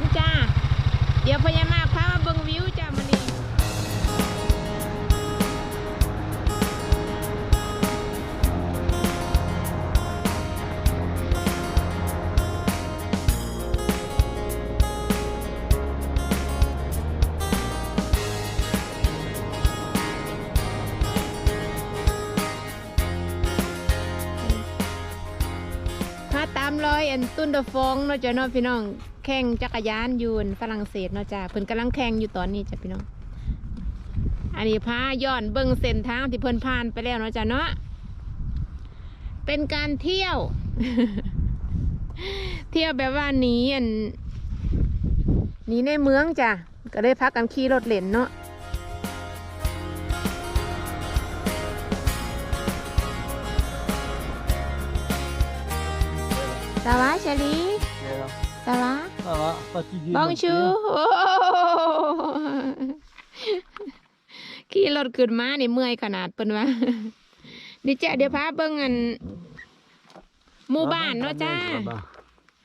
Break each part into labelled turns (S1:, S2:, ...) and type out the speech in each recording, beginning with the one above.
S1: นจ้า เดี๋ยวพญามาคพามาเบิ่งวิวจ้ามันนี้ รอยอันตุนเดอฟองเนาะจ้าเนาะพี่น้องแข่งจักรยานยูนฝรั่งเศสเนาะจ้าเพิ่นกำลังแข่งอยู่ตอนนี้จ้ะพี่น้อง อันนี้พาย้อนเบิ่งเส้นทางที่เพิ่นผ่านไปแล้วเนาะจ้ะเนาะเป็นการเที่ยว เที่ยวแบบว่าหนีอันหนีในเมืองจ้ะก็เลยพักกันขี่รถเล่นเนาะ สวัสดีเชลี
S2: Voilà.
S1: สวัส
S2: Ça va, fatigué.
S1: บอง
S2: donc,
S1: ชู
S2: hein
S1: โอ้ขี่รถขึ้นมานี่เมื่อยขนาดเปิ้นว่าดิจ้ะเดี๋ยวพาเบิ่งอันหมู่บ้าน
S2: Là-bas,
S1: เนาะ
S2: la
S1: จ้า
S2: neige, là-bas.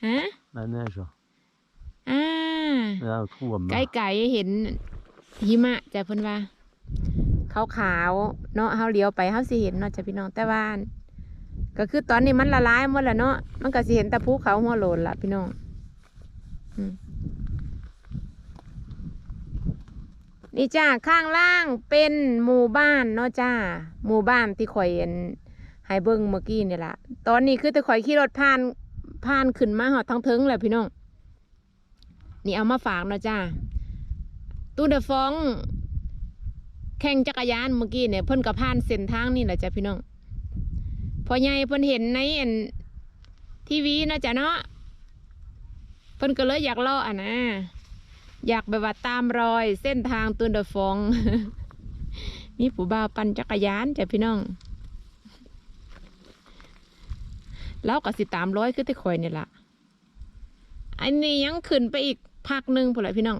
S1: ฮะ
S2: La neige.
S1: อ่า
S2: Là, on trouve à
S1: ไกลๆเห็นหิมะจ้ะเพิ่นว่าขาวๆเนาะเฮาเลี้ยวไปเฮาสิเห็นเนาะจ้ะพี่น้องแต่ว่า ก็คือตอนนี้มันละลายหมดแล้วเนาะมันก็สิเห็นต่ภูเขาหัวโลนละพี่น้องนี่จ้าข้างล่างเป็นหมู่บ้านเนาะจ้า หมู่บ้านที่ข่อยเห็นให้เบิ่งเมื่อกี้นี่ล่ะตอนนี้คือต่ข่อยขี่รถผ่านผ่านขึ้นมาหอดทั้งเทิงแหละพี่น้องนี่เอามาฝากเนาะจ้าตู้เดฟอง แข่งจักรยานเมื่อกี้เนี่ยเพิ่นกับผ่านเส้นทางนี่แหละจ้ะพี่น้อง อใหญ่เพิ่นเห็นในอันทีวีนะจ้ะเนาะเพิ่นก็เลยอยากลาะอะนะ อยากแบบว่าตามรอยเส้นทางตูนเดอะฟองมีผู้บ่าวปั่นจักรยานจ้ะพี่น้องเราก็สิตามร้อยคือที่คอยเนี่ยละอันนี้ยังขึ้นไปอีกพักหนึ่งพอละพี่น้อง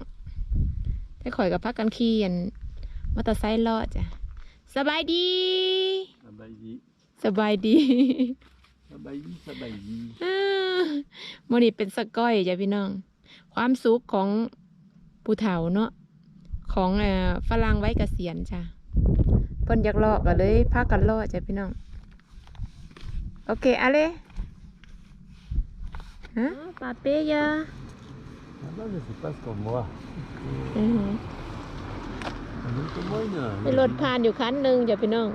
S1: ไปข่อยกับพักกันขี่อันมอเตอร์ไซค์ลาะจ้ะสบายดี
S2: Ça baille.
S1: สบายดี
S2: Ça baille, ça baille.
S1: มื่อนี้เป็นสก้อยจ้ะพี่น้อง ความสุขของผู้เฒ่าเนาะของเอ่อฝรั่งไว้เกษียณจ้ะเพิ่นอยากเลาะก็เลยพากันเลาะจ้ะพี่น้อง โอเคอะไรฮะปาเป้ยา
S2: Là-bas, je sais pas ce qu'on voit.
S1: อือหือ
S2: On est comme moi, une-
S1: มีรถผ่านอยู่คันหนึ่งจ้ะพี่น้อง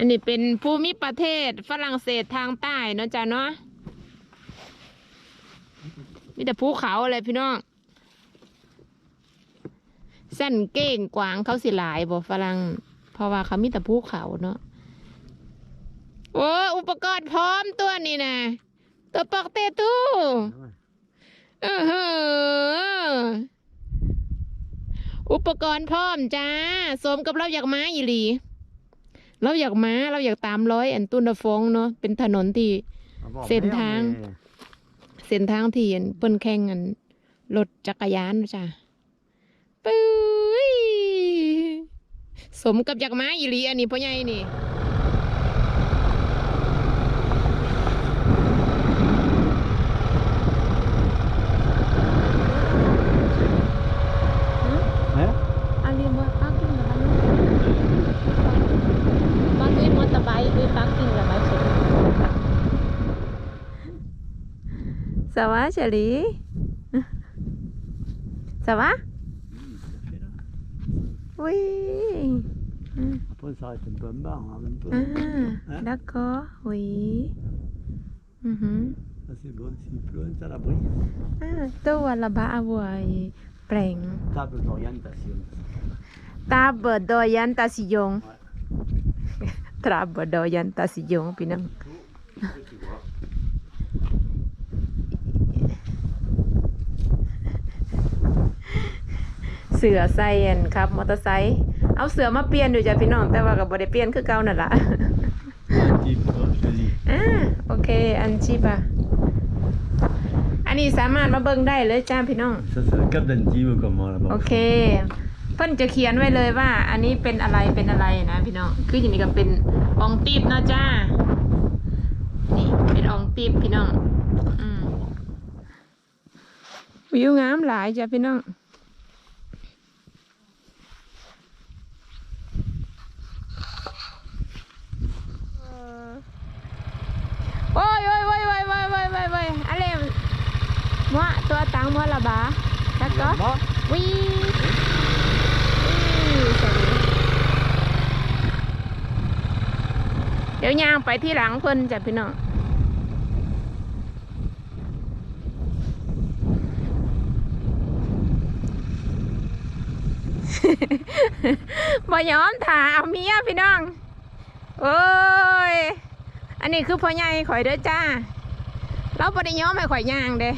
S1: อันนี้เป็นภูมิประเทศฝรั่งเศสทางใต้เนาะจ้ะเนาะมีแต่ภูเขาอะไรพี่น้องเส้นเก้งกวางเขาสิหลายบ่ฝรั่งเพราะว่าเขามีแต่ภูเขาเนาะโอ้อุปกรณ์พร้อมตัวนี้นะตัวปอกเตตู้เอออุปกรณ์พร้อมจ้าสมกับเราอยากมาอีหลี เราอยากมาเราอยากตามร้อยอันตุนดาฟงเนาะเป็นถนนที่
S2: Ah bon,
S1: C'est une
S2: merde,
S1: tang.
S2: mais-
S1: เส้นทางที่อันเปิ้นแข่งอันรถจักรยานเนาะจ้าปุ้ยสมกับอยากมาอีหลีอันนี้พ่อใหญ่นี่ Ça va, chérie? Ça va? Oui.
S2: Après, on s'arrête un peu en bas, hein, un peu.
S1: Ah,
S2: Hein
S1: d'accord, oui. Mhm.
S2: Ça, c'est bon, s'il pleut, c'est à l'abri.
S1: Ah, tu là-bas à voir pleng.
S2: Table d'orientation.
S1: Table d'orientation. Table d'orientation พี่น้อง
S2: Tu vois.
S1: เสือใส่อันครับมอเตอร์ไซค์เอาเสือมาเปลี่ยนดูจ้ะพี่น้อง แต่ว่าก็บ่ได้เปลี่ยนคือเก่านั่นล่ะ
S2: Un petit peu, je te dis.
S1: อ่าโอเค อันชีบะอันนี้สามารถมาเบิ่งได้เลยจ้าพี่น้อง
S2: Ça, c'est le cap d'Antibes, comme moi, là-bas.
S1: โอเค เพิ่นจะเขียนไว้เลยว่า อันนี้เป็นอะไรเป็นอะไรนะพี่น้อง คืออย่างนี้ก็เป็นปองตีบเนาะจ้า นี่เป็นอองติบพี่น้อง อืมวิวงามหลายจ้ะพี่น้อง งมัวละบาแล้วก็
S2: Là-bas
S1: วิเดี๋ยวย่างไปที่หลังเพิ่นจ้ะพี่น้องบ่ยอมถ่าเอาเมียพี่น้อง โอ้ย อันนี้คือพ่อใหญ่ข่อยเด้อจ้า เราบ่ได้ยอมให้ข่อยย่างเด้